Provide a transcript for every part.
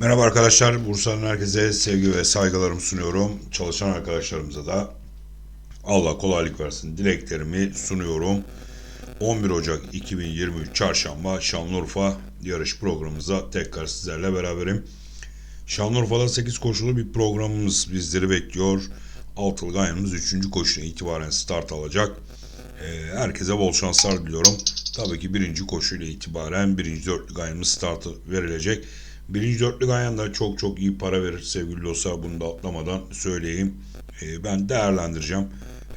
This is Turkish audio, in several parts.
Merhaba arkadaşlar, Bursa'nın herkese sevgi ve saygılarımı sunuyorum. Çalışan arkadaşlarımıza da Allah kolaylık versin dileklerimi sunuyorum. 11 Ocak 2023 Çarşamba Şanlıurfa yarış programımıza tekrar sizlerle beraberim. Şanlıurfa'da 8 koşulu bir programımız bizleri bekliyor. Altılı Ganyanımız 3. koşuna itibaren start alacak. Ee, herkese bol şanslar diliyorum. Tabii ki birinci koşuyla itibaren birinci dörtlü ganyanımız startı verilecek. Birinci dörtlü ganyan çok çok iyi para verir sevgili dostlar. Bunu da atlamadan söyleyeyim. Ee, ben değerlendireceğim.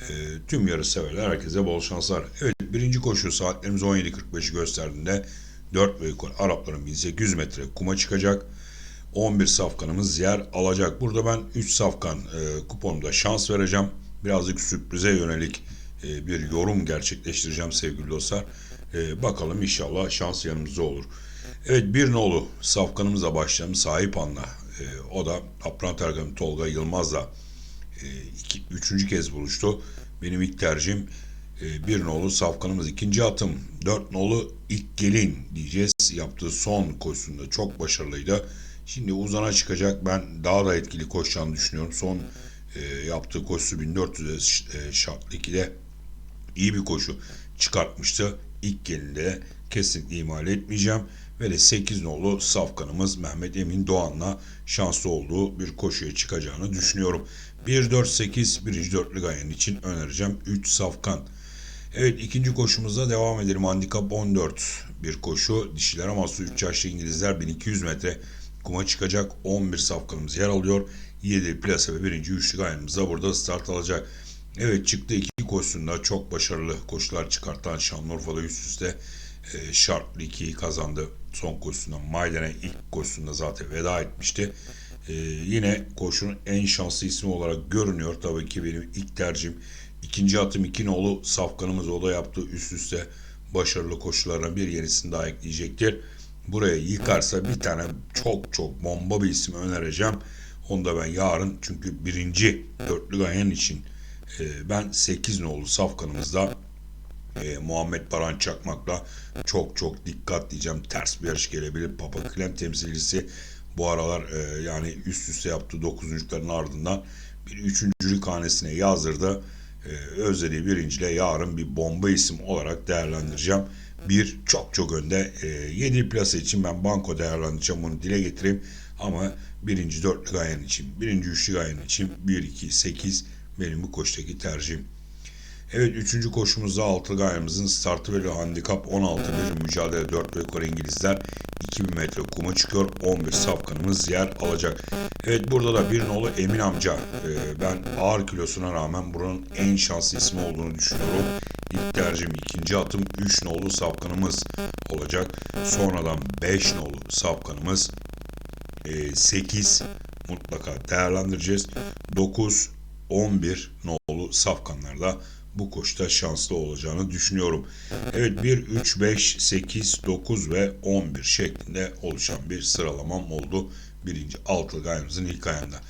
Ee, tüm yarış severler herkese bol şanslar. Evet birinci koşu saatlerimiz 17.45'i gösterdiğinde 4 ve yukarı Arapların 1800 metre kuma çıkacak. 11 safkanımız yer alacak. Burada ben 3 safkan e, kuponumda şans vereceğim. Birazcık sürprize yönelik e, bir yorum gerçekleştireceğim sevgili dostlar. E, bakalım inşallah şans yanımızda olur. Evet bir nolu safkanımızla başlayalım. Sahip Anla. E, o da Apran Tergam Tolga Yılmaz'la e, iki, üçüncü kez buluştu. Benim ilk tercihim e, bir nolu safkanımız. ikinci atım dört nolu ilk gelin diyeceğiz. Yaptığı son koşusunda çok başarılıydı. Şimdi uzana çıkacak. Ben daha da etkili koşacağını düşünüyorum. Son e, yaptığı koşusu 1400 e, şartlı 2'de iyi bir koşu çıkartmıştı. İlk gelinde kesinlikle ihmal etmeyeceğim. Ve de 8 nolu safkanımız Mehmet Emin Doğan'la şanslı olduğu bir koşuya çıkacağını düşünüyorum. 1-4-8 birinci dörtlü gayen için önereceğim 3 safkan. Evet ikinci koşumuzda devam edelim. Handikap 14 bir koşu. Dişiler Amasya 3 yaşlı İngilizler 1200 metre kuma çıkacak 11 safkanımız yer alıyor. 7 plase ve birinci üçlü gayenimiz da burada start alacak. Evet çıktı iki koşusunda çok başarılı koşular çıkartan Şanlıurfa'da üst üste e, şartlı 2'yi kazandı. Son koşusunda Mayden'e ilk koşusunda zaten veda etmişti. E, yine koşunun en şanslı ismi olarak görünüyor. Tabii ki benim ilk tercihim. ikinci atım iki nolu safkanımız o da yaptığı üst üste başarılı koşularına bir yenisini daha ekleyecektir. Buraya yıkarsa bir tane çok çok bomba bir isim önereceğim. Onu da ben yarın çünkü birinci dörtlü ganyan için e, ben 8 nolu safkanımızda e, Muhammed Baran Çakmak'la çok çok dikkat diyeceğim. Ters bir yarış gelebilir. Papa Klem temsilcisi bu aralar e, yani üst üste yaptığı dokuzunculukların ardından bir üçüncülük hanesine yazdırdı. E, Özlediği birinciyle yarın bir bomba isim olarak değerlendireceğim. Bir çok çok önde. E, 7 plase için ben banko değerlendireceğim. Bunu dile getireyim. Ama birinci dörtlü gayen için, birinci üçlü gayen için 1, 2, 8 benim bu koştaki tercihim. Evet üçüncü koşumuzda altı gayemizin startı ve handikap 16 bir mücadele 4 ve yukarı İngilizler 2000 metre kuma çıkıyor 11 safkanımız yer alacak. Evet burada da bir nolu Emin amca ee, ben ağır kilosuna rağmen buranın en şanslı ismi olduğunu düşünüyorum. İlk tercihim ikinci atım 3 nolu safkanımız olacak. Sonradan 5 nolu safkanımız 8 mutlaka değerlendireceğiz. 9 11 nolu safkanlarda bu koşuda şanslı olacağını düşünüyorum. Evet 1, 3, 5, 8, 9 ve 11 şeklinde oluşan bir sıralamam oldu. Birinci altılı gayanımızın ilk ayında.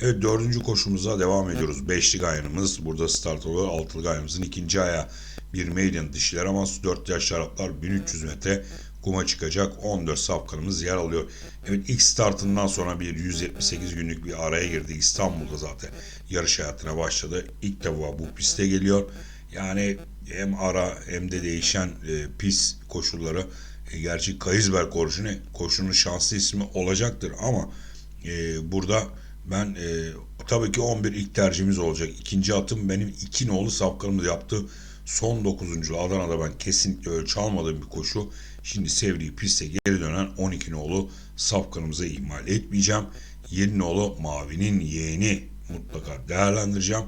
Evet dördüncü koşumuza devam ediyoruz. Beşli gayanımız burada start oluyor. Altılı gayanımızın ikinci aya bir maiden dişiler ama 4 yaş Araplar 1300 metre kuma çıkacak 14 safkanımız yer alıyor. Evet ilk startından sonra bir 178 günlük bir araya girdi. İstanbul'da zaten yarış hayatına başladı. İlk defa bu piste geliyor. Yani hem ara hem de değişen e, pist koşulları e, gerçi Kayızberg koşunu koşunun şanslı ismi olacaktır ama e, burada ben e, tabii ki 11 ilk tercihimiz olacak. İkinci atım benim iki nolu safkanımız yaptı. Son 9. Adana'da ben kesinlikle ölçü almadığım bir koşu. Şimdi sevdiği piste geri dönen 12 nolu safkanımıza ihmal etmeyeceğim. 7 nolu Mavi'nin yeğeni mutlaka değerlendireceğim.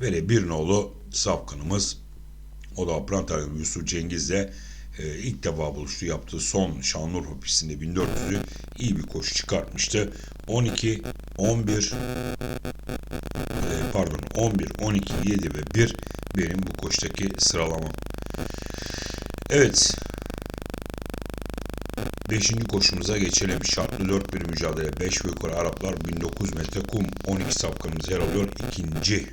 Ve de bir nolu safkanımız o da Aprantar Yusuf Cengiz'le e, ilk defa buluştu. Yaptığı son Şanlıurfa pistinde 1400'ü iyi bir koşu çıkartmıştı. 12, 11 e, pardon 11, 12, 7 ve 1 benim bu koştaki sıralamam. Evet. Beşinci koşumuza geçelim. Şartlı 4 bir mücadele. 5 ve yukarı Araplar 1900 metre kum 12 safkanımız yer alıyor. İkinci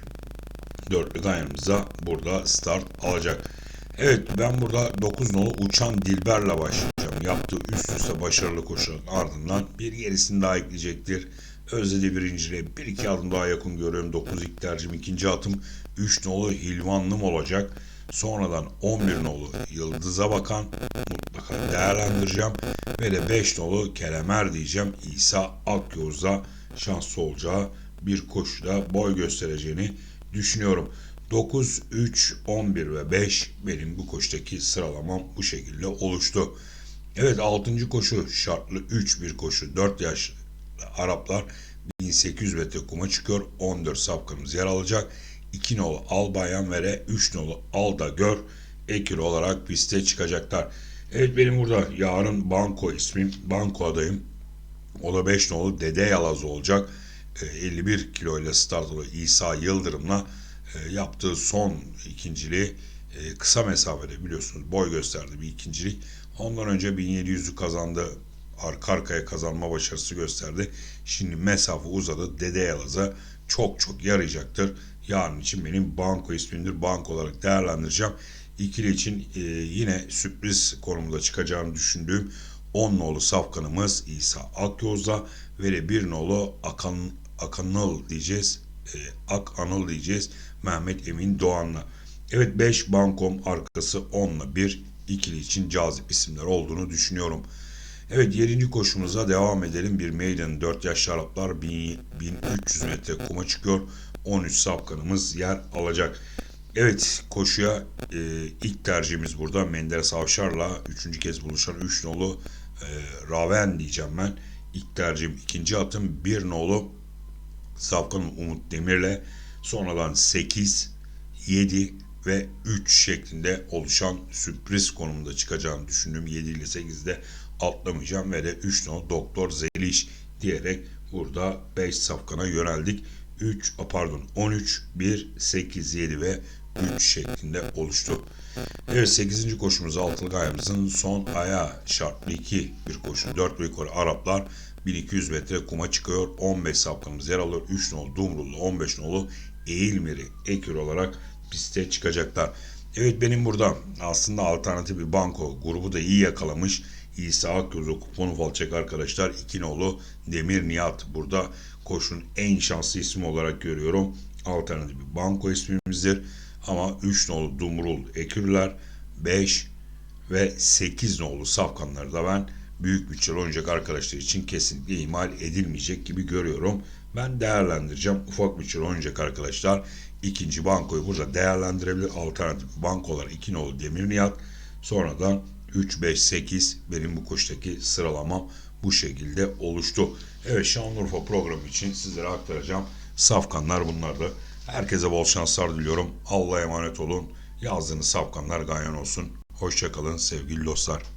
dörtlü ganyanımıza burada start alacak. Evet ben burada 9 nolu Uçan Dilber'le başlayacağım. yaptığı üst üste başarılı koşuların ardından bir gerisini daha ekleyecektir. Özledi birinciliğe bir iki adım daha yakın görüyorum. 9 ilk tercihim ikinci atım 3 nolu Hilvanlım olacak. Sonradan 11 nolu Yıldız'a bakan mutlaka değerlendireceğim. Ve de 5 nolu Kelemer diyeceğim. İsa Akyoz'da şanslı olacağı bir koşuda boy göstereceğini düşünüyorum. 9, 3, 11 ve 5 benim bu koşudaki sıralamam bu şekilde oluştu. Evet 6. koşu şartlı 3 bir koşu. 4 yaşlı Araplar 1800 metre kuma çıkıyor. 14 sapkanımız yer alacak. 2 nolu Albayan ve 3 nolu Alda Gör ekil olarak piste çıkacaklar. Evet benim burada yarın Banko ismim. Banko adayım. O da 5 nolu Dede Yalaz olacak. E, 51 kilo ile start olan İsa Yıldırım'la e, yaptığı son ikinciliği e, kısa mesafede biliyorsunuz boy gösterdi bir ikincilik. Ondan önce 1700'ü kazandı. Arka arkaya kazanma başarısı gösterdi. Şimdi mesafe uzadı. Dede Yalaz'a çok çok yarayacaktır. Yarın için benim banko ismimdir. Banko olarak değerlendireceğim. İkili için e, yine sürpriz konumda çıkacağını düşündüğüm 10 nolu safkanımız İsa Akyoz'da ve de 1 nolu Akan, Akanıl diyeceğiz. E, Ak Anıl diyeceğiz. Mehmet Emin Doğan'la. Evet 5 bankom arkası 10'la 1 ikili için cazip isimler olduğunu düşünüyorum. Evet 7. koşumuza devam edelim. Bir maiden 4 yaşlı Araplar 1000 1300 metre kuma çıkıyor. 13 safkanımız yer alacak. Evet koşuya e, ilk tercihimiz burada Menderes Avşar'la 3. kez buluşan 3 nolu e, Raven diyeceğim ben. İlk tercihim ikinci atım 1 nolu Safkan'ın Umut Demir'le sonradan 8, 7 ve 3 şeklinde oluşan sürpriz konumunda çıkacağını düşündüğüm 7 ile 8'de atlamayacağım ve de 3 no Doktor Zeliş diyerek burada 5 safkana yöneldik. 3 pardon 13, 1, 8, 7 ve 3 şeklinde oluştu. Evet 8. koşumuz altılı ayağımızın son ayağı şartlı 2 bir koşu. 4 ve yukarı Araplar 1200 metre kuma çıkıyor. 15 sapkanımız yer alıyor. 3 nolu Dumrullu, 15 nolu Eğilmiri ekür olarak piste çıkacaklar. Evet benim burada aslında alternatif bir banko grubu da iyi yakalamış. İsa Akyüz'ü kuponu falçak arkadaşlar. 2 nolu Demir Nihat burada koşun en şanslı ismi olarak görüyorum. Alternatif bir banko ismimizdir. Ama 3 nolu Dumrul Ekürler, 5 ve 8 nolu Safkanları da ben büyük bütçeli oynayacak arkadaşlar için kesinlikle ihmal edilmeyecek gibi görüyorum. Ben değerlendireceğim. Ufak bütçeli oynayacak arkadaşlar. İkinci bankoyu burada değerlendirebilir. Alternatif bankolar 2 nolu Demir Nihat. Sonradan 3, 5, 8 benim bu koştaki sıralamam bu şekilde oluştu. Evet Şanlıurfa programı için sizlere aktaracağım. Safkanlar bunlardı. Herkese bol şanslar diliyorum. Allah'a emanet olun. Yazdığınız safkanlar gayan olsun. Hoşçakalın sevgili dostlar.